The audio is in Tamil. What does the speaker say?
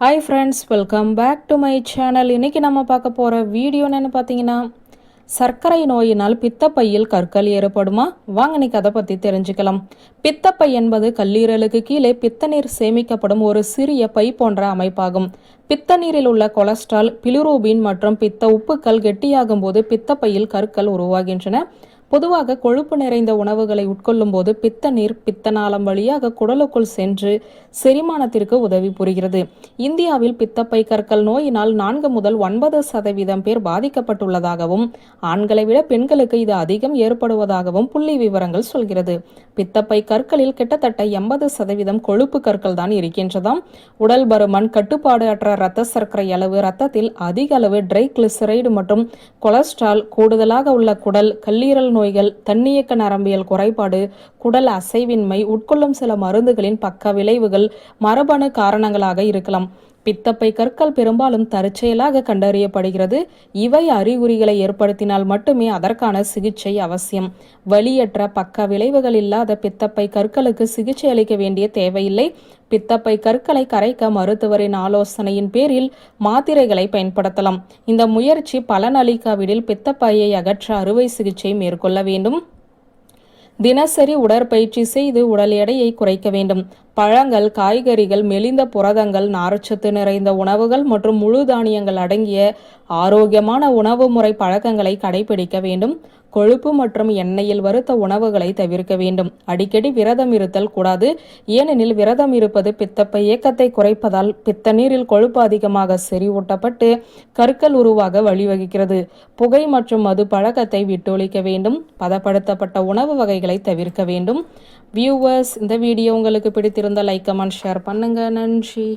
Hi friends welcome back to my channel இன்றைக்கி நம்ம பார்க்க போகிற வீடியோ என்னென்னு பார்த்தீங்கன்னா சர்க்கரை நோயினால் பித்தப்பையில் கற்கள் ஏற்படுமா வாங்க இன்னைக்கு அதை பற்றி தெரிஞ்சுக்கலாம். பித்தப்பை என்பது கல்லீரலுக்கு கீழே பித்த நீர் சேமிக்கப்படும் ஒரு சிறிய பை போன்ற அமைப்பாகும். பித்த நீரில் உள்ள கொலஸ்ட்ரால் பிலிரூபின் மற்றும் பித்த உப்புக்கள் கெட்டியாகும் போது பித்தப்பையில் கற்கள் உருவாகின்றன. பொதுவாக கொழுப்பு நிறைந்த உணவுகளை உட்கொள்ளும் போது பித்த நீர் பித்த நாளம் வழியாக குடலுக்குள் சென்று செரிமானத்திற்கு உதவி புரிகிறது. இந்தியாவில் பித்தப்பை கற்கள் நோயினால் நான்கு முதல் ஒன்பது சதவீதம் பேர் பாதிக்கப்பட்டுள்ளதாகவும் ஆண்களை விட பெண்களுக்கு இது அதிகம் ஏற்படுவதாகவும் புள்ளி விவரங்கள் சொல்கிறது. பித்தப்பை கற்களில் கிட்டத்தட்ட எண்பது சதவீதம் கொழுப்பு கற்கள் தான் இருக்கின்றதாம். உடல் பருமன் கட்டுப்பாடு அற்ற இரத்த சர்க்கரை அளவு ரத்தத்தில் அதிக அளவு ட்ரை கிளிசரைடு மற்றும் கொலஸ்ட்ரால் கூடுதலாக உள்ள குடல் கல்லீரல் நோய்கள் தன்னியக்க நரம்பியல் குறைபாடு குடல் அசைவின்மை உட்கொள்ளும் சில மருந்துகளின் பக்க விளைவுகள் மரபணு காரணங்களாக இருக்கலாம். பித்தப்பை கற்கள் பெரும்பாலும் தற்செயலாக கண்டறியப்படுகிறது. இவை அறிகுறிகளை ஏற்படுத்தினால் மட்டுமே அதற்கான சிகிச்சை அவசியம். வலியற்ற பக்க விளைவுகள் இல்லாத பித்தப்பை கற்களுக்கு சிகிச்சை அளிக்க வேண்டிய தேவையில்லை. பித்தப்பை கற்களை கரைக்க மருத்துவரின் ஆலோசனையின் பேரில் மாத்திரைகளை பயன்படுத்தலாம். இந்த முயற்சி பலனளிக்காவிடில் பித்தப்பையை அகற்ற அறுவை சிகிச்சை மேற்கொள்ள வேண்டும். தினசரி உடற்பயிற்சி செய்து உடல் எடையை குறைக்க வேண்டும். பழங்கள் காய்கறிகள் மெலிந்த புரதங்கள் நார்ச்சத்து நிறைந்த உணவுகள் மற்றும் முழு தானியங்கள் அடங்கிய ஆரோக்கியமான உணவு முறை பழக்கங்களை கடைபிடிக்க வேண்டும். கொழுப்பு மற்றும் எண்ணெயில் வறுத்த உணவுகளை தவிர்க்க வேண்டும். அடிக்கடி விரதம் இருத்தல் கூடாது. ஏனெனில் விரதம் இருப்பது பித்தப்பை இயக்கத்தை குறைப்பதால் பித்த நீரில் கொழுப்பு அதிகமாக செறிவூட்டப்பட்டு கற்கள் உருவாக வழிவகுக்கிறது. புகை மற்றும் மது பழக்கத்தை விட்டொழிக்க வேண்டும். பதப்படுத்தப்பட்ட உணவு வகைகளை தவிர்க்க வேண்டும். வியூவர்ஸ் இந்த வீடியோ உங்களுக்கு பிடித்திருந்த லைக் கமெண்ட் ஷேர் பண்ணுங்க. நன்றி.